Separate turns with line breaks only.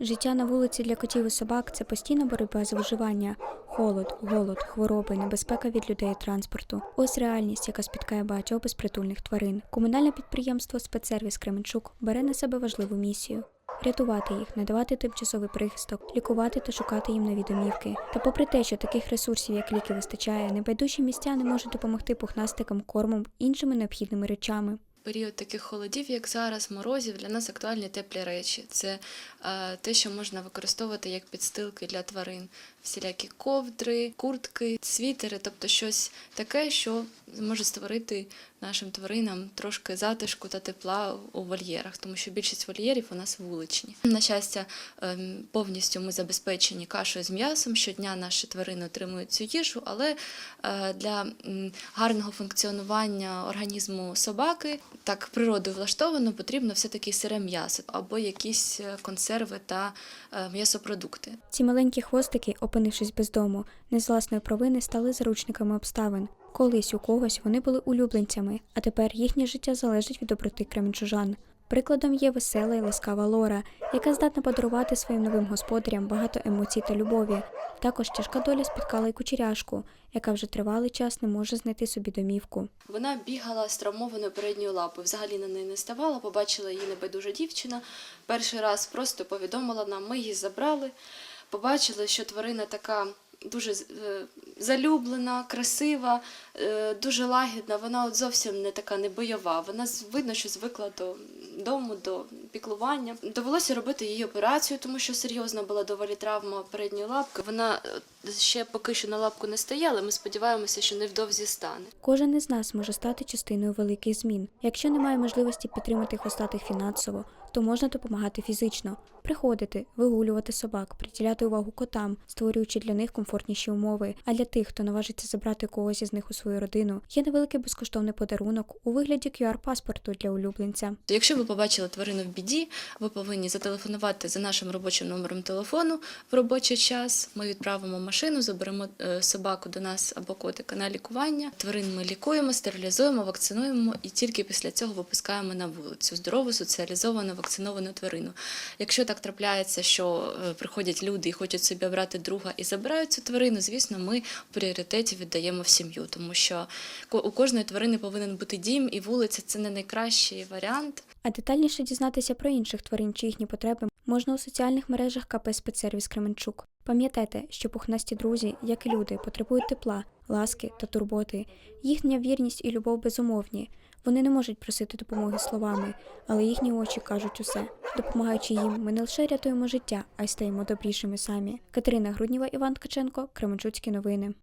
Життя на вулиці для котів і собак це постійна боротьба за виживання, холод, голод, хвороби, небезпека від людей і транспорту. Ось реальність, яка спіткає багатьох безпритульних тварин. Комунальне підприємство Спецсервіс Кременчук бере на себе важливу місію. Рятувати їх, надавати тимчасовий прихисток, лікувати та шукати їм нові домівки. Та попри те, що таких ресурсів, як ліки, вистачає, небайдужі містяни можуть допомогти пухнастикам кормом іншими необхідними речами.
Період таких холодів, як зараз, морозів, для нас актуальні теплі речі. Це е, те, що можна використовувати як підстилки для тварин. Всілякі ковдри, куртки, світери, тобто щось таке, що може створити нашим тваринам трошки затишку та тепла у вольєрах, тому що більшість вольєрів у нас вуличні. На щастя, ем, повністю ми забезпечені кашею з м'ясом. Щодня наші тварини отримують цю їжу, але е, для гарного функціонування організму собаки так природою влаштовано, потрібно все-таки сире м'ясо або якісь е, консерви та е, м'ясопродукти.
Ці маленькі хвостики, опинившись без дому, не з власної провини стали заручниками обставин. Колись у когось вони були улюбленцями, а тепер їхнє життя залежить від доброти кременчужан. Прикладом є весела і ласкава Лора, яка здатна подарувати своїм новим господарям багато емоцій та любові. Також тяжка доля спіткала й кучеряшку, яка вже тривалий час не може знайти собі домівку.
Вона бігала з травмованою передньою лапою, взагалі на неї не ставала, побачила її небайдужа дівчина. Перший раз просто повідомила нам, ми її забрали, побачили, що тварина така дуже е, залюблена, красива, е, дуже лагідна. Вона от зовсім не така не бойова. Вона видно, що звикла до дому, до піклування. Довелося робити її операцію, тому що серйозна була доволі травма передньої лапки. Вона е, ще поки що на лапку не стояла. Ми сподіваємося, що невдовзі стане.
Кожен із нас може стати частиною великих змін. Якщо немає можливості підтримати хвостатих фінансово, то можна допомагати фізично, приходити, вигулювати собак, приділяти увагу котам, створюючи для них комфортніші умови. А для тих, хто наважиться забрати когось із них у свою родину, є невеликий безкоштовний подарунок у вигляді QR-паспорту для улюбленця.
Якщо ви побачили тварину в біді, ви повинні зателефонувати за нашим робочим номером телефону в робочий час. Ми відправимо машину, заберемо е, собаку до нас або котика на лікування. Тварин ми лікуємо, стерилізуємо, вакцинуємо і тільки після цього випускаємо на вулицю здорову, соціалізовану, вакциновану тварину. Якщо так трапляється, що е, приходять люди і хочуть собі обрати друга і забирають цю тварину, звісно, ми в пріоритеті віддаємо в сім'ю, тому що у кожної тварини повинен бути дім, і вулиця це не найкращий варіант.
А детальніше дізнатися про інших тварин чи їхні потреби можна у соціальних мережах КП «Спецсервіс Кременчук. Пам'ятайте, що пухнасті друзі, як і люди, потребують тепла, ласки та турботи. Їхня вірність і любов безумовні. Вони не можуть просити допомоги словами, але їхні очі кажуть усе. Допомагаючи їм, ми не лише рятуємо життя, а й стаємо добрішими самі. Катерина Грудніва, Іван Ткаченко, Кременчуцькі новини.